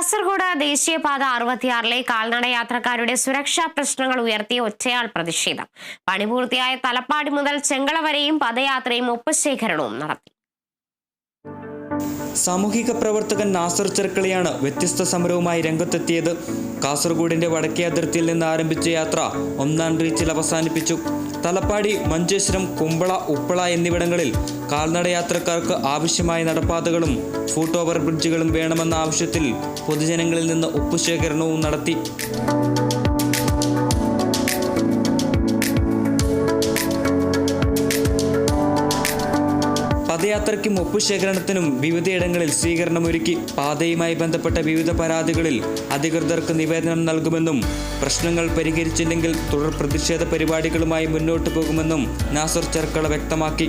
കാസർഗോഡ് ദേശീയപാത അറുപത്തിയാറിലെ കാൽനട യാത്രക്കാരുടെ സുരക്ഷാ പ്രശ്നങ്ങൾ ഉയർത്തിയ ഒറ്റയാൾ പ്രതിഷേധം. പണി പൂർത്തിയായ തലപ്പാടി മുതൽ ചെങ്കള വരെയും പദയാത്രയും ഒപ്പശേഖരണവും നടത്തി. സാമൂഹിക പ്രവർത്തകൻ നാസർ ചെർക്കളിയാണ് വ്യത്യസ്ത സമരവുമായി രംഗത്തെത്തിയത്. കാസർഗോഡിന്റെ വടക്കേ അതിർത്തിയിൽ നിന്ന് ആരംഭിച്ച യാത്ര ഒന്നാം റീച്ചിൽ അവസാനിപ്പിച്ചു. തലപ്പാടി മഞ്ചേശ്വരം കുമ്പള ഉപ്പള എന്നിവിടങ്ങളിൽ കാൽനട യാത്രക്കാർക്ക് ആവശ്യമായ നടപ്പാതകളും ഫൂട്ട് ഓവർ ബ്രിഡ്ജുകളും വേണമെന്ന ആവശ്യത്തിൽ പൊതുജനങ്ങളിൽ നിന്ന് ഒപ്പുശേഖരണവും നടത്തി. പദയാത്രയ്ക്കും ഒപ്പുശേഖരണത്തിനും വിവിധയിടങ്ങളിൽ സ്വീകരണമൊരുക്കി. പാതയുമായി ബന്ധപ്പെട്ട വിവിധ പരാതികളിൽ അധികൃതർക്ക് നിവേദനം നൽകുമെന്നും പ്രശ്നങ്ങൾ പരിഹരിച്ചില്ലെങ്കിൽ തുടർ പ്രതിഷേധ പരിപാടികളുമായി മുന്നോട്ടു പോകുമെന്നും നാസർ ചെർക്കള വ്യക്തമാക്കി.